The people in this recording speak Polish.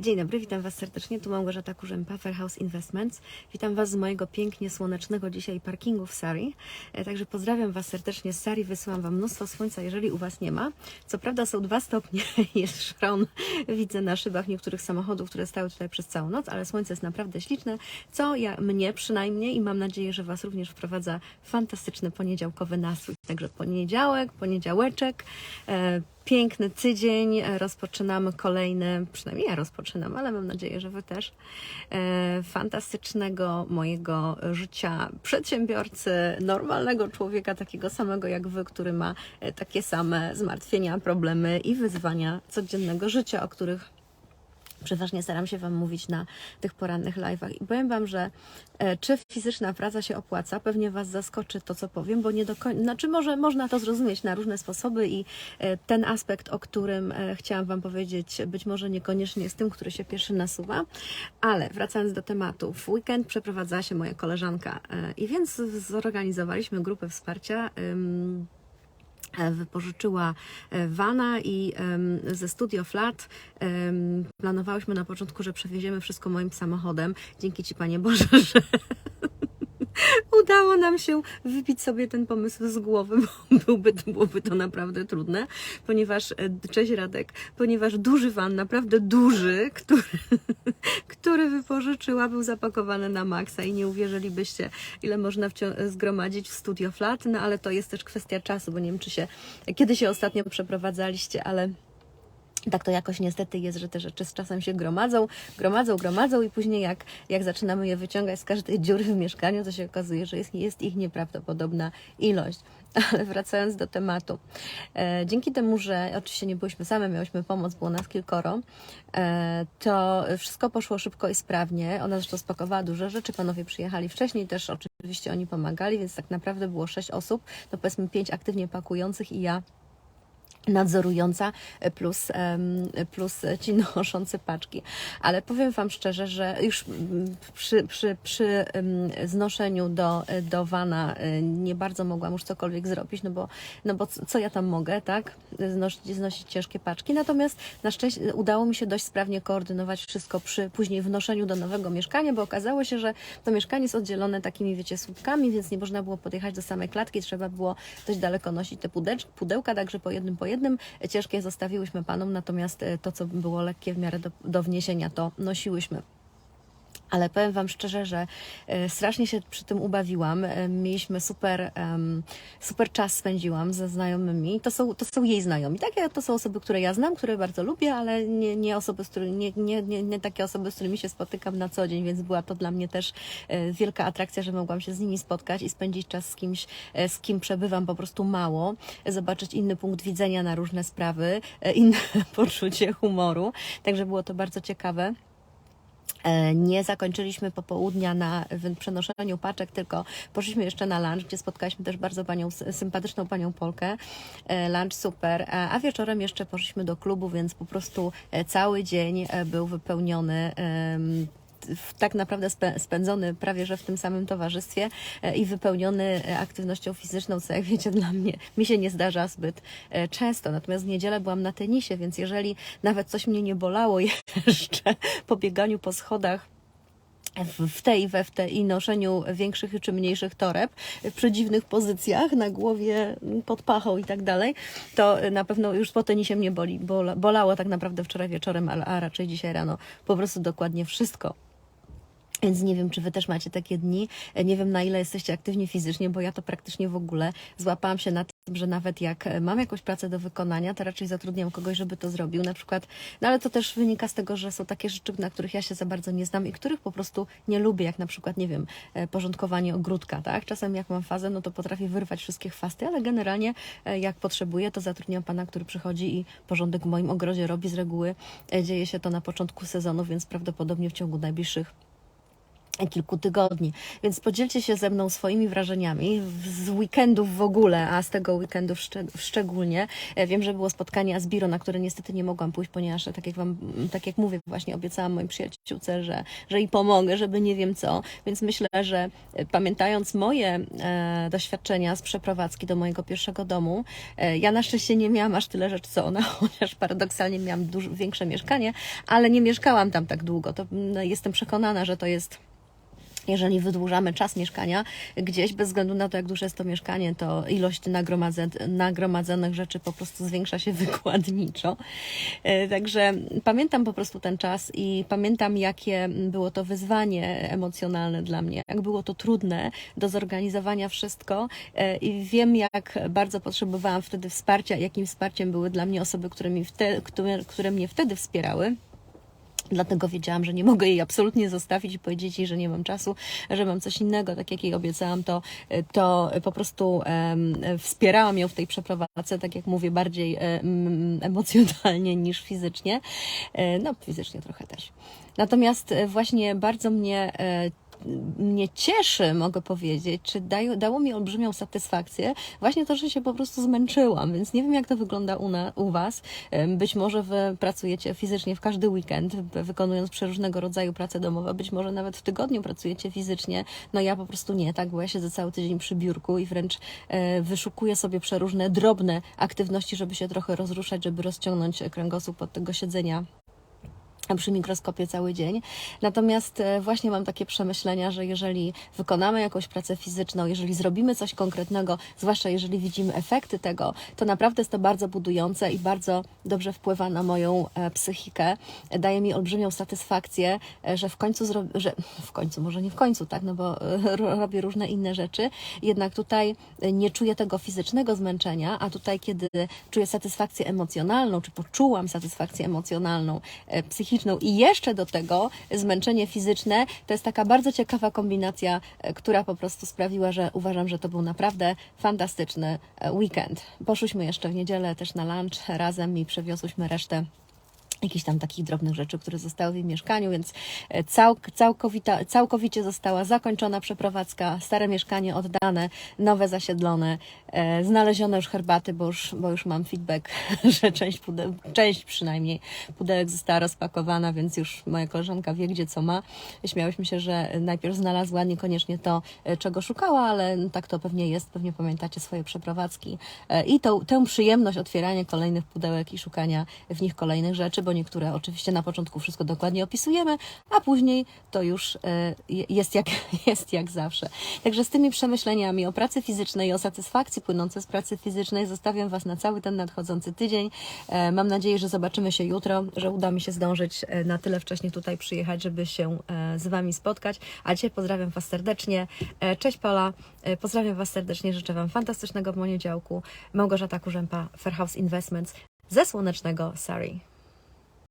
Dzień dobry, witam Was serdecznie. Tu Małgorzata Kurzępa, Fairhouse Investments. Witam Was z mojego pięknie słonecznego dzisiaj parkingu w Sari. E, Także pozdrawiam Was serdecznie z Sari. Wysyłam Wam mnóstwo słońca, jeżeli u Was nie ma. Co prawda są dwa stopnie, jest szron. Widzę na szybach niektórych samochodów, które stały tutaj przez całą noc, ale słońce jest naprawdę śliczne, co ja, mnie przynajmniej i mam nadzieję, że Was również wprowadza fantastyczny poniedziałkowy nastrój. Także poniedziałek, poniedziałeczek. Piękny tydzień. E, Rozpoczynamy kolejny, przynajmniej ja rozpoczynam, ale mam nadzieję, że Wy też, e, fantastycznego mojego życia przedsiębiorcy, normalnego człowieka, takiego samego jak Wy, który ma e, takie same zmartwienia, problemy i wyzwania codziennego życia, o których przeważnie staram się Wam mówić na tych porannych live'ach. I powiem Wam, że e, czy fizyczna praca się opłaca, pewnie Was zaskoczy to, co powiem, bo nie do końca, znaczy może można to zrozumieć na różne sposoby i e, ten aspekt, o którym e, chciałam Wam powiedzieć, być może niekoniecznie jest tym, który się pierwszy nasuwa, ale wracając do tematu, w weekend przeprowadzała się moja koleżanka i więc zorganizowaliśmy grupę wsparcia. Wypożyczyła e, vana i ze Studio Flat planowałyśmy na początku, że przewieziemy wszystko moim samochodem. Dzięki Ci Panie Boże, że udało nam się wybić sobie ten pomysł z głowy, bo byłby, byłoby to naprawdę trudne, ponieważ, e, cześć Radek, ponieważ duży van, naprawdę duży, który, który wypożyczyła, był zapakowany na maksa i nie uwierzylibyście, ile można zgromadzić w Studio Flat, no ale to jest też kwestia czasu, bo nie wiem, czy się, kiedy się ostatnio przeprowadzaliście, ale tak to jakoś niestety jest, że te rzeczy z czasem się gromadzą, gromadzą, gromadzą i później jak, jak zaczynamy je wyciągać z każdej dziury w mieszkaniu, to się okazuje, że jest, jest ich nieprawdopodobna ilość. Ale wracając do tematu. E, dzięki temu, że oczywiście nie byliśmy same, miałyśmy pomoc, było nas kilkoro, e, to wszystko poszło szybko i sprawnie. Ona zresztą spakowała duże rzeczy, panowie przyjechali wcześniej, też oczywiście oni pomagali, więc tak naprawdę było sześć osób, no powiedzmy pięć aktywnie pakujących i ja nadzorująca plus, em, plus ci noszący paczki. Ale powiem Wam szczerze, że już przy, przy, przy znoszeniu do, do wana y, nie bardzo mogłam już cokolwiek zrobić, no bo, no bo co ja tam mogę, tak? Znosić, znosić ciężkie paczki. Natomiast na szczęście udało mi się dość sprawnie koordynować wszystko przy później wnoszeniu do nowego mieszkania, bo okazało się, że to mieszkanie jest oddzielone takimi, wiecie, słupkami, więc nie można było podjechać do samej klatki, trzeba było dość daleko nosić te pudełka, także po jednym po jednym. Ciężkie zostawiłyśmy panom, natomiast e, to, co było lekkie w miarę do, do wniesienia, to nosiłyśmy. Ale powiem Wam szczerze, że e, strasznie się przy tym ubawiłam. E, Mieliśmy super, super czas spędziłam ze znajomymi. To są, to są jej znajomi. Tak, to są osoby, które ja znam, które bardzo lubię, ale nie, nie osoby, z którymi, nie, nie, nie, nie takie osoby, z którymi się spotykam na co dzień, więc była to dla mnie też e, wielka atrakcja, że mogłam się z nimi spotkać i spędzić czas z kimś, z kim przebywam po prostu mało, zobaczyć inny punkt widzenia na różne sprawy, inne poczucie humoru. Także było to bardzo ciekawe. E, Nie zakończyliśmy popołudnia na przenoszeniu paczek, tylko poszliśmy jeszcze na lunch, gdzie spotkaliśmy też bardzo panią, sympatyczną panią Polkę. E, Lunch super, a a wieczorem jeszcze poszliśmy do klubu, więc po prostu e, cały dzień e, był wypełniony. W- tak naprawdę spędzony prawie że w tym samym towarzystwie e, i wypełniony e, aktywnością fizyczną, co jak wiecie dla mnie mi się nie zdarza zbyt e, często. Natomiast w niedzielę byłam na tenisie, więc jeżeli nawet coś mnie nie bolało jeszcze po bieganiu po schodach w w tej, we w tej noszeniu większych czy mniejszych toreb przy dziwnych pozycjach na głowie, pod pachą i tak dalej, to na pewno już po tenisie mnie boli. Bola, bolało tak naprawdę wczoraj wieczorem, a, a raczej dzisiaj rano po prostu dokładnie wszystko. Więc nie wiem, czy Wy też macie takie dni. E, Nie wiem, na ile jesteście aktywni fizycznie, bo ja to praktycznie w ogóle złapałam się na tym, że nawet jak e, mam jakąś pracę do wykonania, to raczej zatrudniam kogoś, żeby to zrobił. Na przykład, no ale to też wynika z tego, że są takie rzeczy, na których ja się za bardzo nie znam i których po prostu nie lubię, jak na przykład, nie wiem, e, porządkowanie ogródka, tak? Czasem jak mam fazę, no to potrafię wyrwać wszystkie chwasty, ale generalnie jak potrzebuję, to zatrudniam pana, który przychodzi i porządek w moim ogrodzie robi z reguły. Dzieje się to na początku sezonu, więc prawdopodobnie w ciągu najbliższych kilku tygodni. Więc podzielcie się ze mną swoimi wrażeniami z weekendów w ogóle, a z tego weekendu szcz- szczególnie. E, Wiem, że było spotkanie z Biro, na które niestety nie mogłam pójść, ponieważ tak jak wam, tak jak mówię, właśnie obiecałam mojej przyjaciółce, że, że jej pomogę, żeby nie wiem co. Więc myślę, że e, pamiętając moje e, doświadczenia z przeprowadzki do mojego pierwszego domu, e, ja na szczęście nie miałam aż tyle rzeczy co ona, chociaż paradoksalnie miałam dużo większe mieszkanie, ale nie mieszkałam tam tak długo. To mm, jestem przekonana, że to jest jeżeli wydłużamy czas mieszkania gdzieś, bez względu na to, jak duże jest to mieszkanie, to ilość nagromadzonych rzeczy po prostu zwiększa się wykładniczo. E, Także pamiętam po prostu ten czas i pamiętam, jakie było to wyzwanie emocjonalne dla mnie, jak było to trudne do zorganizowania wszystko e, i wiem, jak bardzo potrzebowałam wtedy wsparcia, jakim wsparciem były dla mnie osoby, które, mi które, które mnie wtedy wspierały. Dlatego wiedziałam, że nie mogę jej absolutnie zostawić i powiedzieć jej, że nie mam czasu, że mam coś innego. Tak jak jej obiecałam, to, to po prostu wspierałam ją w tej przeprowadzce, tak jak mówię, bardziej em, emocjonalnie niż fizycznie. E, No, fizycznie trochę też. Natomiast e, właśnie bardzo mnie e, mnie cieszy, mogę powiedzieć, czy dają, dało mi olbrzymią satysfakcję właśnie to, że się po prostu zmęczyłam, więc nie wiem, jak to wygląda u, na, u Was. Być może Wy pracujecie fizycznie w każdy weekend, wy- wykonując przeróżnego rodzaju prace domowe, być może nawet w tygodniu pracujecie fizycznie, no ja po prostu nie, tak, bo ja siedzę cały tydzień przy biurku i wręcz e, wyszukuję sobie przeróżne drobne aktywności, żeby się trochę rozruszać, żeby rozciągnąć kręgosłup od tego siedzenia przy mikroskopie cały dzień. Natomiast e, właśnie mam takie przemyślenia, że jeżeli wykonamy jakąś pracę fizyczną, jeżeli zrobimy coś konkretnego, zwłaszcza jeżeli widzimy efekty tego, to naprawdę jest to bardzo budujące i bardzo dobrze wpływa na moją e, psychikę. Daje mi olbrzymią satysfakcję, e, że w końcu zrobię, że w końcu, może nie w końcu, tak, no bo ro- robię różne inne rzeczy, jednak tutaj nie czuję tego fizycznego zmęczenia, a tutaj, kiedy czuję satysfakcję emocjonalną, czy poczułam satysfakcję emocjonalną, e, psychiczną i jeszcze do tego zmęczenie fizyczne, to jest taka bardzo ciekawa kombinacja, e, która po prostu sprawiła, że uważam, że to był naprawdę fantastyczny e, weekend. Poszłyśmy jeszcze w niedzielę też na lunch razem i przewiozłyśmy resztę jakichś tam takich drobnych rzeczy, które zostały w jej mieszkaniu, więc e, cał, całkowita, całkowicie została zakończona przeprowadzka, stare mieszkanie oddane, nowe zasiedlone, e, znalezione już herbaty, bo już, bo już mam feedback, że część, pude, część przynajmniej pudełek została rozpakowana, więc już moja koleżanka wie, gdzie co ma. Śmiałyśmy się, że najpierw znalazła niekoniecznie to, e, czego szukała, ale tak to pewnie jest, pewnie pamiętacie swoje przeprowadzki i tą, tę przyjemność otwierania kolejnych pudełek i szukania w nich kolejnych rzeczy, niektóre oczywiście na początku wszystko dokładnie opisujemy, a później to już e, je- jest jak, jest jak zawsze. Także z tymi przemyśleniami o pracy fizycznej o satysfakcji płynącej z pracy fizycznej zostawiam Was na cały ten nadchodzący tydzień. E, Mam nadzieję, że zobaczymy się jutro, że uda mi się zdążyć e, na tyle wcześnie tutaj przyjechać, żeby się z Wami spotkać. A dzisiaj pozdrawiam Was serdecznie. Cześć E, pozdrawiam Was serdecznie, życzę Wam fantastycznego poniedziałku. Małgorzata Kurzępa, Fairhouse Investments ze słonecznego Surrey.